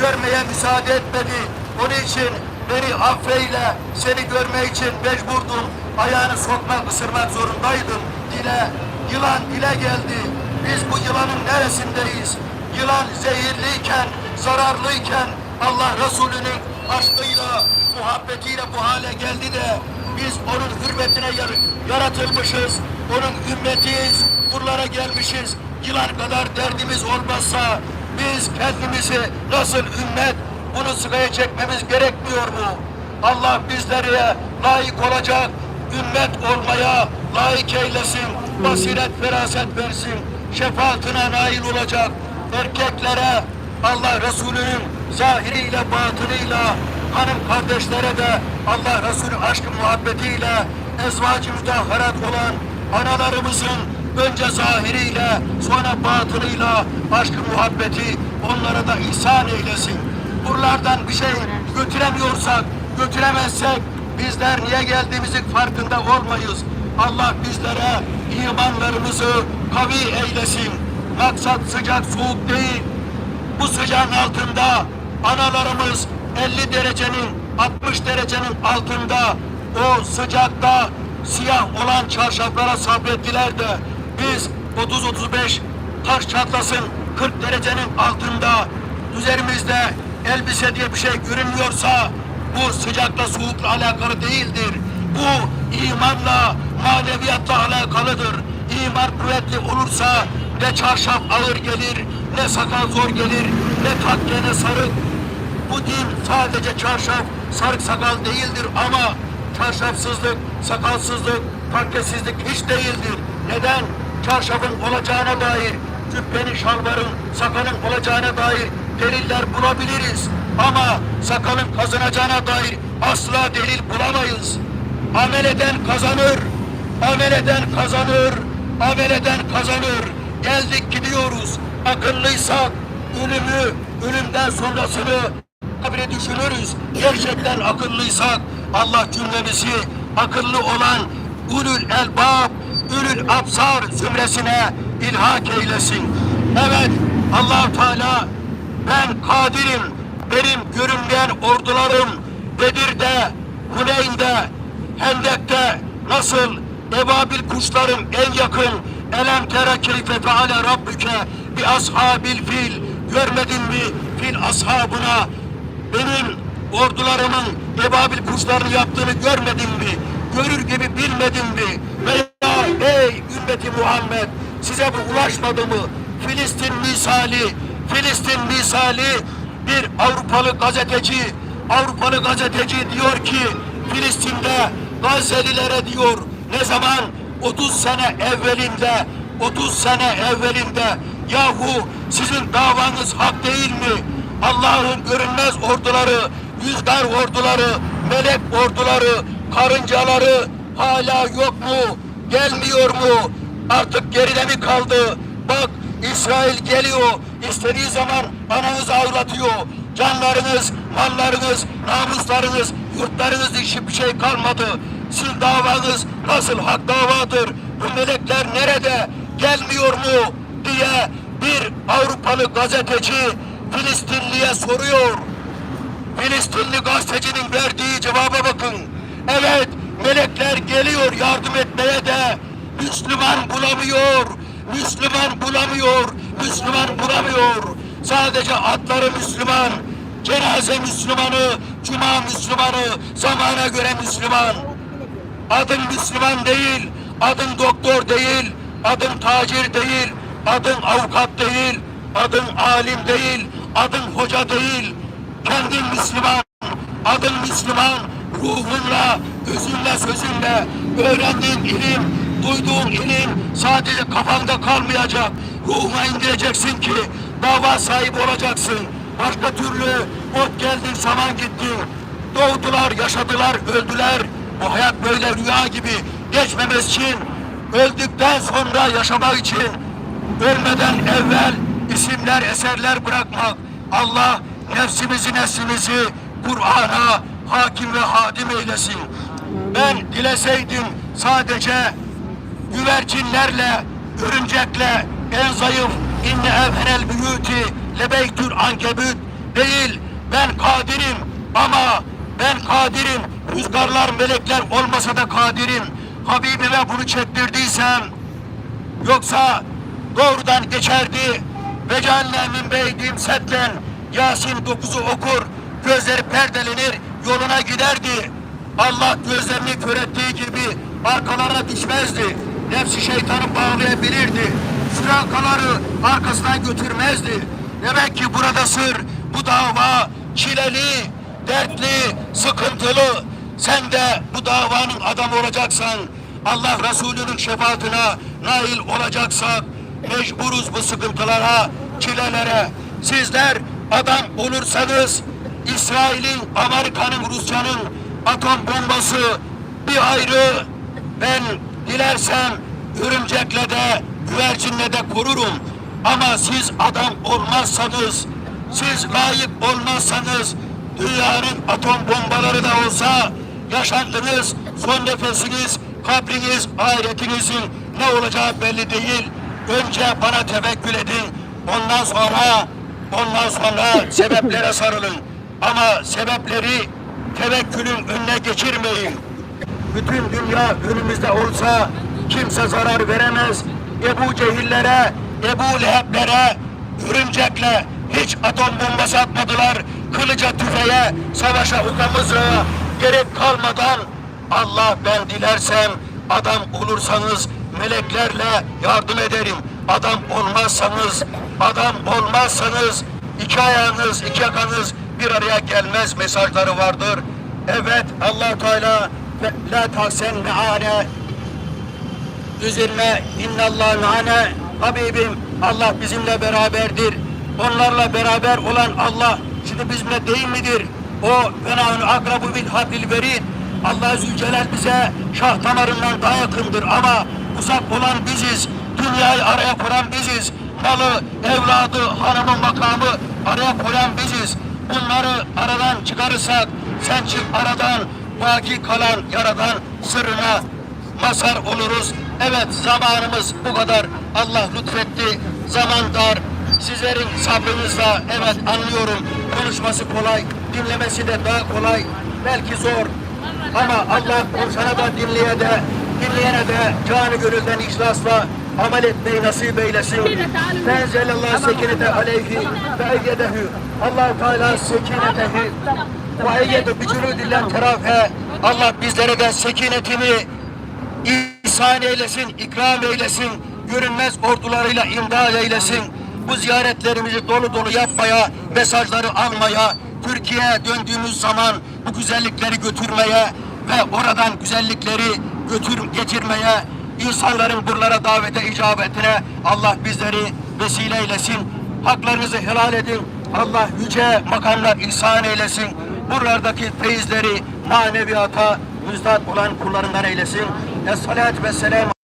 görmeye müsaade etmedi. Onun için beni affeyle, seni görmek için mecburdum. Ayağını sokmak, ısırmak zorundaydım. Dile, yılan dile geldi. Biz bu yılanın neresindeyiz? Yılan zehirliyken, zararlıyken Allah Resulü'nün aşkıyla, muhabbetiyle bu hale geldi de biz onun hürmetine yar- yaratılmışız. Onun ümmetiyiz. Buralara gelmişiz. Yılan kadar derdimiz olmazsa biz kendimizi nasıl ümmet bunu sıkaya çekmemiz gerekmiyor mu? Allah bizlere layık olacak ümmet olmaya layık eylesin. Basiret, feraset versin. Şefaatine nail olacak erkeklere Allah Resulü'nün zahiriyle batınıyla hanım kardeşlere de Allah Resulü aşkı muhabbetiyle ezvacı müdahharat olan analarımızın önce zahiriyle sonra batınıyla aşkı muhabbeti onlara da ihsan eylesin. Buralardan bir şey götüremiyorsak, götüremezsek bizler niye geldiğimizin farkında olmayız. Allah bizlere imanlarımızı kavi eylesin. Maksat sıcak soğuk değil. Bu sıcağın altında analarımız 50 derecenin 60 derecenin altında o sıcakta siyah olan çarşaflara sabrettiler de biz 30-35 taş çatlasın 40 derecenin altında üzerimizde elbise diye bir şey görünmüyorsa bu sıcakla soğukla alakalı değildir. Bu imanla, maneviyatla alakalıdır. İman kuvvetli olursa ne çarşaf ağır gelir, ne sakal zor gelir, ne takke ne sarık. Bu din sadece çarşaf, sarık sakal değildir ama çarşafsızlık, sakalsızlık, takkesizlik hiç değildir. Neden? Çarşafın olacağına dair, cübbenin, şalvarın, sakalın olacağına dair deliller bulabiliriz. Ama sakalın kazanacağına dair asla delil bulamayız. Amel eden kazanır, amel eden kazanır, amel eden kazanır. Geldik gidiyoruz. Akıllıysak ölümü, ölümden sonrasını kabire düşünürüz. Gerçekten akıllıysak Allah cümlemizi akıllı olan ulul elbab, ulul absar zümresine ilhak eylesin. Evet allah Teala ben kadirim, benim görünmeyen ordularım Bedir'de, Huneyn'de, Hendek'te nasıl ebabil kuşlarım en yakın elem tere keyfe feale rabbüke bi ashabil fil görmedin mi fil ashabına benim ordularımın ebabil kuşlarını yaptığını görmedin mi? Görür gibi bilmedin mi? Ey ümmeti Muhammed size bu ulaşmadı mı? Filistin misali, Filistin misali bir Avrupalı gazeteci, Avrupalı gazeteci diyor ki Filistin'de Gazelilere diyor ne zaman 30 sene evvelinde 30 sene evvelinde yahu sizin davanız hak değil mi? Allah'ın görünmez orduları, rüzgar orduları, melek orduları, karıncaları hala yok mu? Gelmiyor mu? Artık geride mi kaldı? Bak İsrail geliyor. İstediği zaman ananızı ağlatıyor. Canlarınız, mallarınız, namuslarınız, yurtlarınız hiçbir şey kalmadı. Sizin davanız nasıl hak davadır? Bu melekler nerede? Gelmiyor mu? diye bir Avrupalı gazeteci Filistinliye soruyor. Filistinli gazetecinin verdiği cevaba bakın. Evet, melekler geliyor yardım etmeye de Müslüman bulamıyor. Müslüman bulamıyor. Müslüman bulamıyor. Sadece atları Müslüman, cenaze Müslümanı, cuma Müslümanı, zamana göre Müslüman. Adın Müslüman değil, adın doktor değil, adın tacir değil, adın avukat değil, adın alim değil, adın hoca değil. Kendin Müslüman, adın Müslüman, ruhunla, özünle, sözünle öğrendiğin ilim, duyduğun ilim sadece kafanda kalmayacak. Ruhuna indireceksin ki dava sahibi olacaksın. Başka türlü ot geldin, saman gittin. Doğdular, yaşadılar, öldüler. Bu hayat böyle rüya gibi geçmemesi için, öldükten sonra yaşamak için, ölmeden evvel isimler, eserler bırakmak. Allah nefsimizi, neslimizi Kur'an'a hakim ve hadim eylesin. Ben dileseydim sadece güvercinlerle, örümcekle, en zayıf inne evhenel büyüti lebeytül ankebüt değil. Ben kadirim ama ben kadirim. Rüzgarlar, melekler olmasa da kadirim. Habibime bunu çektirdiysem Yoksa doğrudan geçerdi. Ve cehennemin beydim setten Yasin 9'u okur. Gözleri perdelenir yoluna giderdi. Allah gözlerini kör ettiği gibi arkalarına düşmezdi. Nefsi şeytanı bağlayabilirdi. Sürankaları arkasından götürmezdi. Demek ki burada sır bu dava çileli, dertli, sıkıntılı. Sen de bu davanın adamı olacaksan Allah Resulü'nün şefaatine nail olacaksak mecburuz bu sıkıntılara, çilelere. Sizler adam olursanız İsrail'in, Amerika'nın, Rusya'nın atom bombası bir ayrı. Ben dilersem örümcekle de güvercinle de korurum. Ama siz adam olmazsanız, siz layık olmazsanız dünyanın atom bombaları da olsa yaşantınız, son nefesiniz, kabriniz, ahiretinizin ne olacağı belli değil. Önce bana tevekkül edin. Ondan sonra ondan sonra sebeplere sarılın. Ama sebepleri tevekkülün önüne geçirmeyin. Bütün dünya önümüzde olsa kimse zarar veremez. Ebu Cehillere, Ebu Leheblere, örümcekle hiç atom bombası atmadılar. Kılıca tüfeğe, savaşa ukamızla gerek kalmadan Allah ben dilersem adam olursanız meleklerle yardım ederim. Adam olmazsanız, adam olmazsanız iki ayağınız, iki yakanız bir araya gelmez mesajları vardır. Evet allah Teala la tahsen me'ane üzülme innallah me'ane Habibim Allah bizimle beraberdir. Onlarla beraber olan Allah şimdi bizimle değil midir? O fenahun akrabu bil hablil verid. Allah Zülcelal bize şah damarından daha yakındır ama uzak olan biziz. Dünyayı araya koyan biziz. Malı, evladı, hanımı, makamı araya koyan biziz. Bunları aradan çıkarırsak sen çık aradan baki kalan yaradan sırrına mazhar oluruz. Evet zamanımız bu kadar. Allah lütfetti. Zaman dar. Sizlerin sabrınızla evet anlıyorum. Konuşması kolay, dinlemesi de daha kolay. Belki zor. Ama Allah konuşana da dinleye de dinleyene de canı gönülden ihlasla amel etmeyi nasip eylesin. Benzelallah sekinete aleyhi ve eyyedehu. allah Teala sekinetehi ve eyyede bücülü dillen terafe. Allah bizlere de sekinetini ihsan eylesin, ikram eylesin, görünmez ordularıyla imdad eylesin. Bu ziyaretlerimizi dolu dolu yapmaya, mesajları almaya, Türkiye'ye döndüğümüz zaman bu güzellikleri götürmeye ve oradan güzellikleri götür getirmeye, insanların buralara davete icabetine Allah bizleri vesile eylesin. Haklarınızı helal edin. Allah yüce makamlar ihsan eylesin. Buralardaki feyizleri maneviyata müjdat olan kullarından eylesin. Es-salatu ve selam